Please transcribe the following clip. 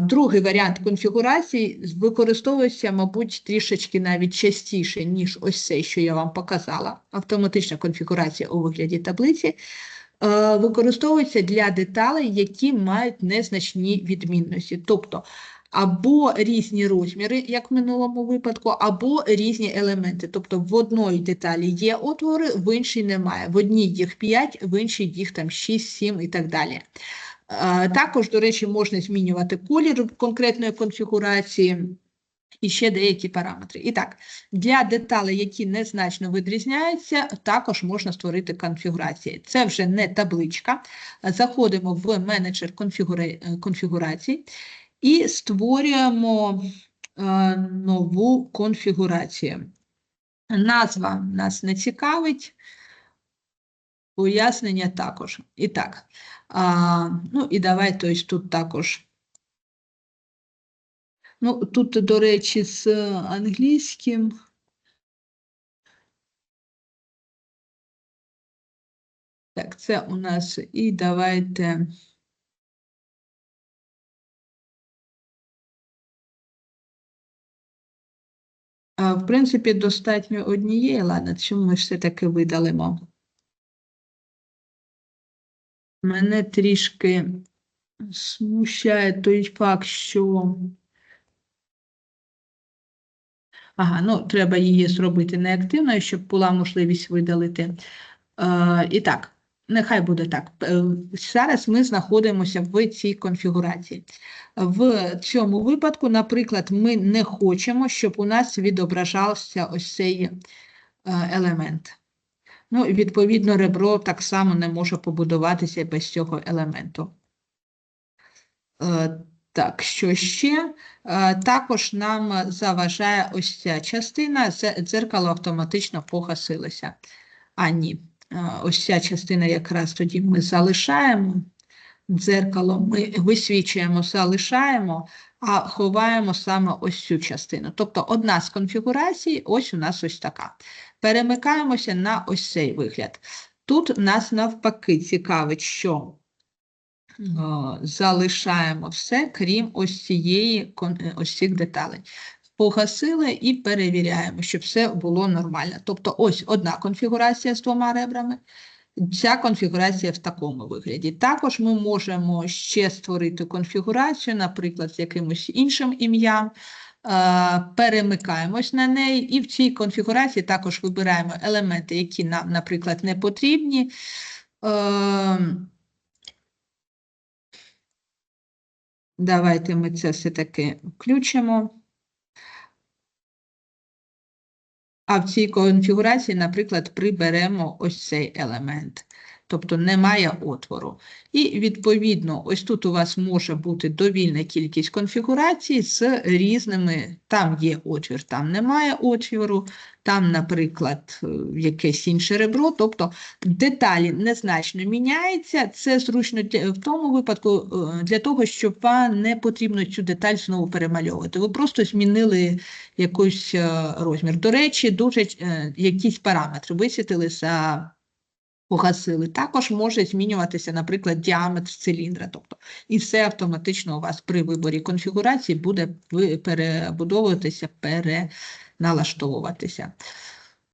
Другий варіант конфігурації використовується, мабуть, трішечки навіть частіше, ніж ось цей, що я вам показала. Автоматична конфігурація у вигляді таблиці е, використовується для деталей, які мають незначні відмінності. Тобто або різні розміри, як в минулому випадку, або різні елементи. Тобто в одної деталі є отвори, в іншій немає. В одній їх 5, в іншій їх там 6, 7 і так далі. Також, до речі, можна змінювати колір конкретної конфігурації і ще деякі параметри. І так, для деталей, які незначно відрізняються, також можна створити конфігурації. Це вже не табличка. Заходимо в менеджер конфігура- конфігурацій і створюємо е, нову конфігурацію. Назва нас не цікавить, пояснення також. І так, а, ну і давайте ось тут також. Ну, тут, до речі, з англійським. Так, це у нас і давайте. В принципі, достатньо однієї, ладно, цю ми все-таки видалимо. Мене трішки смущає той факт, що. Ага, ну треба її зробити неактивною, щоб була можливість видалити. Е, і так, нехай буде так. Е, Зараз ми знаходимося в цій конфігурації. В цьому випадку, наприклад, ми не хочемо, щоб у нас відображався ось цей е, елемент. Ну, відповідно, ребро так само не може побудуватися без цього елементу. Е, Так, що ще? Е, Також нам заважає ось ця частина, дзеркало автоматично погасилося. А ні, Е, ось ця частина якраз тоді ми залишаємо. Дзеркало ми висвічуємо, залишаємо, а ховаємо саме ось цю частину. Тобто одна з конфігурацій, ось у нас ось така. Перемикаємося на ось цей вигляд. Тут нас навпаки цікавить, що о, залишаємо все, крім ось цієї е, ось цих деталей. Погасили і перевіряємо, щоб все було нормально. Тобто ось одна конфігурація з двома ребрами, ця конфігурація в такому вигляді. Також ми можемо ще створити конфігурацію, наприклад, з якимось іншим ім'ям, е, перемикаємось на неї, і в цій конфігурації також вибираємо елементи, які нам, наприклад, не потрібні. Ем, Давайте ми це все-таки включимо. А в цій конфігурації, наприклад, приберемо ось цей елемент. Тобто немає отвору. І відповідно, ось тут у вас може бути довільна кількість конфігурацій з різними, там є отвір, там немає отвору, там, наприклад, е, якесь інше ребро. Тобто деталі незначно міняються. Це зручно в тому випадку е, для того, щоб вам не потрібно цю деталь знову перемальовувати. Ви просто змінили якийсь е, розмір. До речі, дуже якісь параметри висвітили за погасили. Також може змінюватися, наприклад, діаметр циліндра. Тобто, і все автоматично у вас при виборі конфігурації буде перебудовуватися, переналаштовуватися.